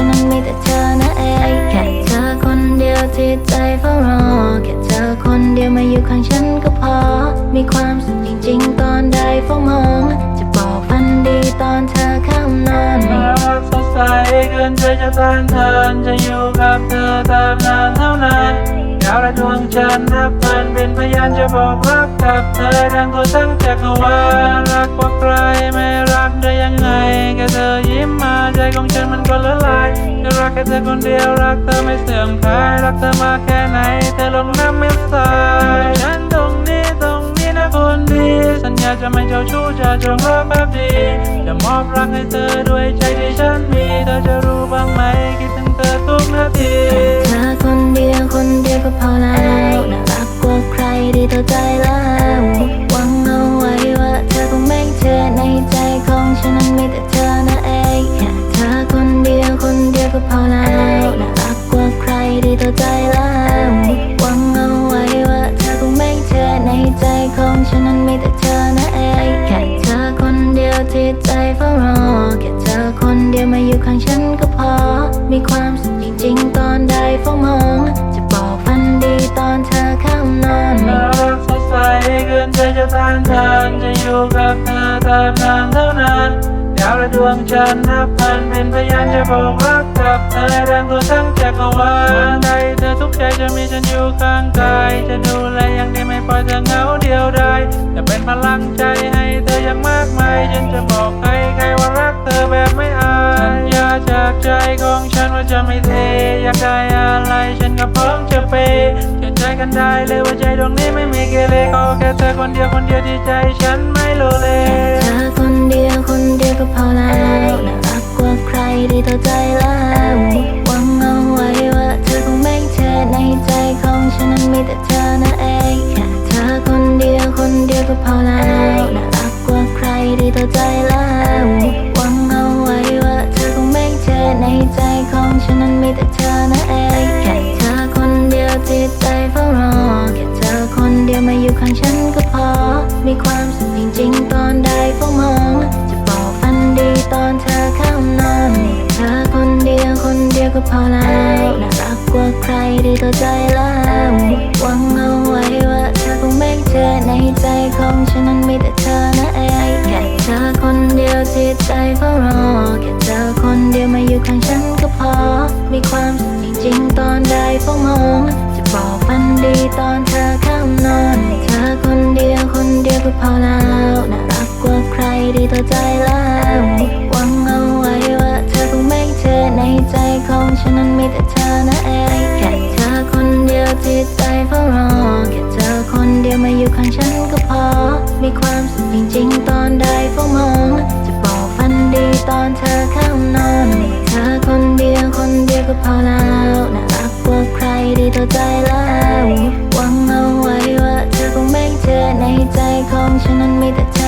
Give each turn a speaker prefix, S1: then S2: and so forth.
S1: ฉันนั้นมีแต่เธอนะเอแค่เธอคนเดียวที่ใจเฝ้ารอแค่เธอคนเดียวมาอยู่ข้างฉันก็พอ มีความสุขจริงๆตอนใดเฝ้ามอง จะบอกฟันดีตอนเธอข้างนอน
S2: รักสดใสเกินใจจะตานทานจะอยู่กับเธอตามนานเท่านั้นดาวและดวงจันทร์นับพันเป็นพยานจะบอกรักกับเธอดังตัวตั้งจักรวาลรักกว่าใครไม่รักได้ยังไงแค่เธอยิ้มมาใจของฉันมันก็ละลาย ค่เธอคนเดียวรักเธอไม่เสื่อมคลายรักเธอมาแค่ไหนเธอลงน้ำไม่สายฉันตรงนี้ตรงนี้นะคนดี สัญญาจะไม่เจ้าชู้จะจงรักแบบดีจะมอบรักให้เธอด้วยใจ ฉันนั้
S1: นมีแต่เธอนะเองแค่เธอคนเดียวที่ใจเฝ้ารอแค่เธอคนเดียวมาอยู่ข้างฉันก็พอ มีความสุขจริงๆ ตอนได้เฝ้ามอง จะบอกฝันดีตอนเธอเข้านอน
S2: น่ารักสดใสเกินใจจะต้านทานจะอยู่กับเธอตามนานเท่านานดาวและดวงจันทร์นับพันเป็นพยานจะบอกรักกับเธอดังตัวทั้งจักรวาลใดเธอทุกใจจะมีฉันอยู่ข้างกายจะดูแลอย่างดีไม่ปล่อยเธอเหงา ดียวดายจะเป็นพลังใจให้เธออย่างมากมายฉันจะบอกใครใครว่ารักเธอแบบไม่อายสัญญาจากใจของฉันว่าจะไม่เทอยากได้อะไรฉันก็พร้อมจะเปย์เชื่อใจกันได้เลยว่าใจดวงนี้ไม่มีเกเรขอแค่เธอคนเดียวคนเดียวที่ใจฉันไม่โลเล
S1: เธอคนเดียวคนเดียวก็พอแล้ว ก็พอแล้วน่ารักกว่าใครที่เธอใจแล้วหวังเอาไว้ว่าเธอคงไม่เจอในใจของฉันนั้นมีแต่เธอนะเองแค่เธอคนเดียวที่ใจเฝ้ารอแค่เธอคนเดียวมาอยู่ข้างฉันก็พอ มีความสุขจริงๆตอนได้เฝ้ามอง จะบอกฝันดีตอนเธอเข้านอนเธอคนเดียวคนเดียวก็พอแล้วน่ารักกว่าใครที่เธอใจแล้ว เดียวที่ใจเฝ้ารอแค่เธอคนเดียวมาอยู่ข้างฉันก็พอ มีความสุขจริงๆตอนได้เฝ้ามอง จะบอกฝันดีตอนเธอเข้านอนเธอคนเดียวคนเดียวก็พอแล้วน่ารักกว่าใครที่เธอใจแล้วหวังเอาไว้ว่าเธอคงไม่เจอในใจของฉันนั้นมีแต่เธอนะเองแค่เธอคนเดียวที่ใจเฝ้ารอแค่เธอคนเดียวมาอยู่ข้างฉัน เดียวก็พอแล้วน่ารักกว่าใครที่เธอใจแล้วหวังเอาไว้ว่าเธอคงไม่เจอในใจของฉันนั้นมีแต่